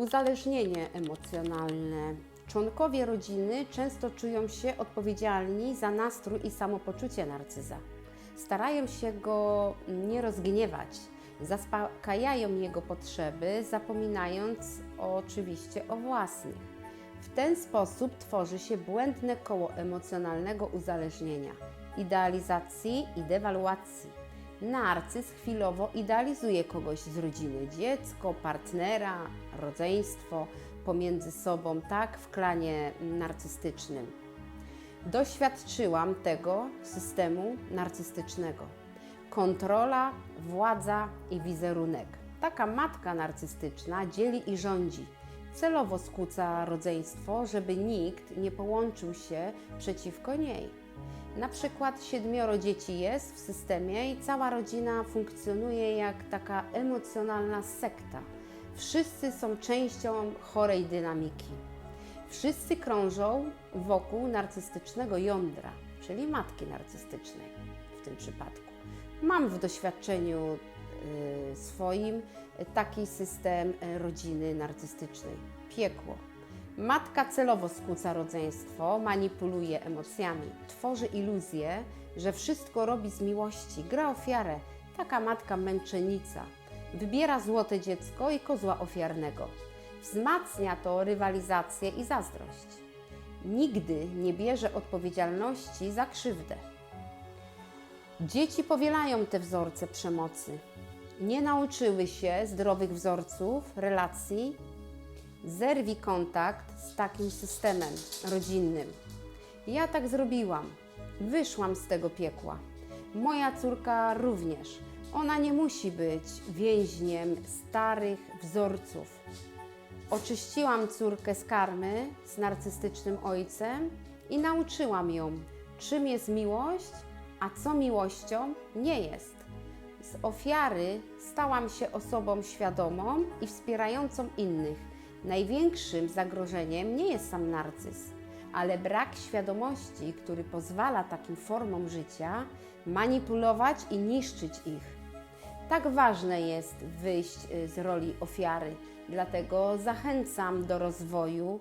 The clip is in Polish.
Uzależnienie emocjonalne. Członkowie rodziny często czują się odpowiedzialni za nastrój i samopoczucie narcyza. Starają się go nie rozgniewać, zaspokajają jego potrzeby, zapominając oczywiście o własnych. W ten sposób tworzy się błędne koło emocjonalnego uzależnienia, idealizacji i dewaluacji. Narcyz chwilowo idealizuje kogoś z rodziny, dziecko, partnera, rodzeństwo pomiędzy sobą, tak w klanie narcystycznym. Doświadczyłam tego systemu narcystycznego. Kontrola, władza i wizerunek. Taka matka narcystyczna dzieli i rządzi. Celowo skłóca rodzeństwo, żeby nikt nie połączył się przeciwko niej. Na przykład siedmioro dzieci jest w systemie i cała rodzina funkcjonuje jak taka emocjonalna sekta. Wszyscy są częścią chorej dynamiki. Wszyscy krążą wokół narcystycznego jądra, czyli matki narcystycznej w tym przypadku. Mam w doświadczeniu y, swoim taki system y, rodziny narcystycznej. Piekło. Matka celowo skłóca rodzeństwo, manipuluje emocjami, tworzy iluzję, że wszystko robi z miłości, gra ofiarę. Taka matka męczennica. Wybiera złote dziecko i kozła ofiarnego. Wzmacnia to rywalizację i zazdrość. Nigdy nie bierze odpowiedzialności za krzywdę. Dzieci powielają te wzorce przemocy. Nie nauczyły się zdrowych wzorców relacji. Zerwij kontakt z takim systemem rodzinnym. Ja tak zrobiłam. Wyszłam z tego piekła. Moja córka również. Ona nie musi być więźniem starych wzorców. Oczyściłam córkę z karmy z narcystycznym ojcem i nauczyłam ją, czym jest miłość, a co miłością nie jest. Z ofiary stałam się osobą świadomą i wspierającą innych. Największym zagrożeniem nie jest sam narcyz, ale brak świadomości, który pozwala takim formom życia manipulować i niszczyć ich. Tak ważne jest wyjść y, z roli ofiary, dlatego zachęcam do rozwoju